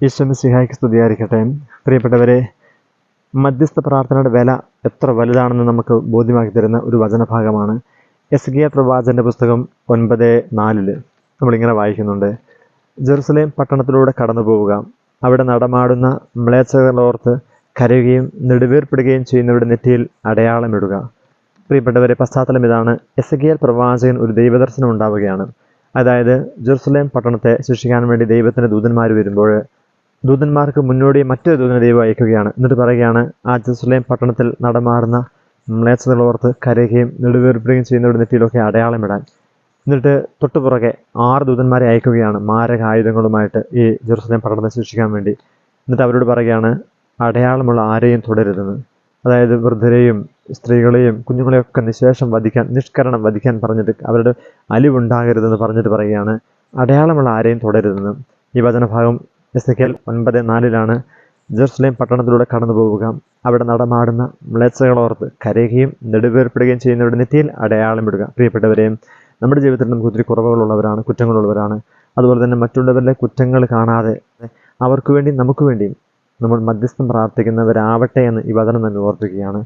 ഈശ്വമിസിഹായ്ക്ക് സ്തുതിയായിരിക്കട്ടെ. പ്രിയപ്പെട്ടവരെ മധ്യസ്ഥ പ്രാർത്ഥനയുടെ വില എത്ര വലുതാണെന്ന് നമുക്ക് ബോധ്യമാക്കി തരുന്ന ഒരു വചനഭാഗമാണ് എസ് ഗിയ പ്രവാചന്റെ പുസ്തകം ഒൻപത് നാലിൽ നമ്മളിങ്ങനെ വായിക്കുന്നുണ്ട്. ജെറുസലേം പട്ടണത്തിലൂടെ കടന്നു പോവുക അവിടെ നടമാടുന്ന മ്ലേച്ഛകളോർത്ത് കരയുകയും നെടുവേർപ്പെടുകയും ചെയ്യുന്നവരുടെ നെറ്റിയിൽ അടയാളമിടുക പ്രിയപ്പെട്ടവരെ പശ്ചാത്തലം ഇതാണ്. എസ് എസഗിയൽ പ്രവാചകൻ ഒരു ദൈവദർശനം ഉണ്ടാവുകയാണ്. അതായത് ജെറുസലേം പട്ടണത്തെ ശിക്ഷിക്കാൻ വേണ്ടി ദൈവത്തിന്റെ ദൂതന്മാർ വരുമ്പോൾ ദൂതന്മാർക്ക് മുന്നോടി മറ്റൊരു ദൂതനെ ദൈവം അയക്കുകയാണ്. എന്നിട്ട് പറയുകയാണ് ആ ജെറുസലേം പട്ടണത്തിൽ നടമാറുന്ന മ്ലേച്ചതകളോർത്ത് കരയുകയും നെടുവേർപ്പെടുകയും ചെയ്യുന്നവരുടെ നെറ്റിയിലൊക്കെ അടയാളമിടാൻ എന്നിട്ട് തൊട്ടുപുറകെ ആറ് ദൂതന്മാരെ അയക്കുകയാണ് മാരക ആയുധങ്ങളുമായിട്ട് ഈ ജെറുസലേം പട്ടണത്തെ ശിക്ഷിക്കാൻ വേണ്ടി. എന്നിട്ട് അവരോട് പറയുകയാണ് അടയാളമുള്ള ആരെയും തുടരുതെന്ന് അതായത് വൃദ്ധരെയും സ്ത്രീകളെയും കുഞ്ഞുങ്ങളെയൊക്കെ നിശേഷം വധിക്കാൻ നിഷ്കരണം വധിക്കാൻ പറഞ്ഞിട്ട് അവരുടെ അലിവുണ്ടാകരുതെന്ന് പറഞ്ഞിട്ട് പറയുകയാണ്. അടയാളമുള്ള ആരെയും തുടരുതെന്ന്. ഈ വചനഭാഗം എസ് കെൽ ഒൻപത് നാലിലാണ്. ജെറുസലേം പട്ടണത്തിലൂടെ കടന്നു പോവുക. അവിടെ നടമാടുന്ന മ്ലേച്ഛകളോർത്ത് കരയുകയും നെടുവേർപ്പെടുകയും ചെയ്യുന്നവരുടെ നെറ്റിയിൽ അടയാളമിടുക പ്രിയപ്പെട്ടവരെയും നമ്മുടെ ജീവിതത്തിൽ നമുക്ക് ഒത്തിരി കുറവുകളുള്ളവരാണ് കുറ്റങ്ങളുള്ളവരാണ്. അതുപോലെ തന്നെ മറ്റുള്ളവരിലെ കുറ്റങ്ങൾ കാണാതെ അവർക്ക് വേണ്ടി നമുക്ക് വേണ്ടിയും നമ്മൾ മധ്യസ്ഥം പ്രാർത്ഥിക്കുന്നവരാവട്ടെ എന്ന് ഈ വചനം തന്നെ ഓർപ്പിക്കുകയാണ്.